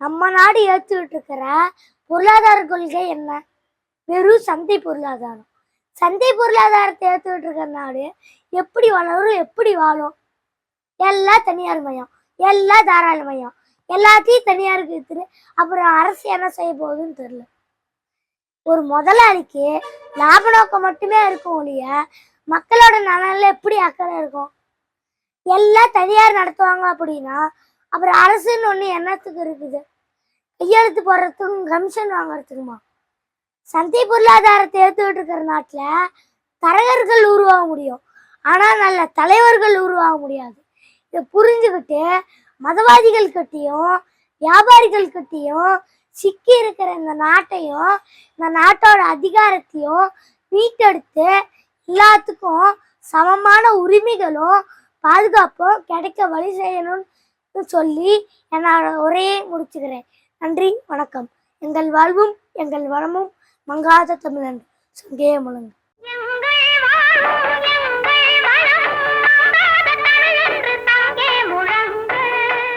நம்ம நாடு ஏற்றுக்கிட்டு இருக்கிற பொருளாதார கொள்கை என்ன? வெறும் சந்தை பொருளாதாரம். சந்தை பொருளாதாரத்தை ஏற்றுக்கிட்டு இருக்கிற நாடு எப்படி வளரும் எப்படி வாழும்? எல்லாம் தனியார் மயம். எல்லாம் தாராள மயம். எல்லாத்தையும் தனியாருக்கு வித்துரு அப்புறம் அரசு என்ன செய்ய போகுதுன்னு தெரியல. ஒரு முதலாளிக்கு லாப நோக்கம் மட்டுமே இருக்கும் ஒழிய மக்களோட நலன்ல எப்படி அக்கறை இருக்கும்? எல்லாம் தனியார் நடத்துவாங்க அப்படின்னா அப்புறம் அரசுன்னு ஒன்று என்னத்துக்கு இருக்குது? கையெழுத்து போடுறதுக்கும் கமிஷன் வாங்குறதுக்குமா? சந்தை பொருளாதாரத்தை ஏற்றுக்கிட்டு இருக்கிற நாட்டில் தரகர்கள் உருவாக முடியும். ஆனால் நல்ல தலைவர்கள் உருவாக முடியாது. இதை புரிஞ்சுக்கிட்டு மதவாதிகள் கிட்டேயும் வியாபாரிகள் கிட்டேயும் சிக்கி இருக்கிற இந்த நாட்டையும் இந்த நாட்டோட அதிகாரத்தையும் மீட்டெடுத்து எல்லாத்துக்கும் சமமான உரிமைகளும் பாதுகாப்பும் கிடைக்க வழி செய்யணும்னு சொல்லி என்னோட உரையை முடிச்சுக்கிறேன். நன்றி வணக்கம். எங்கள் வாழ்வும் எங்கள் வளமும் மங்காத தமிழன். சங்கேய முழங்கு.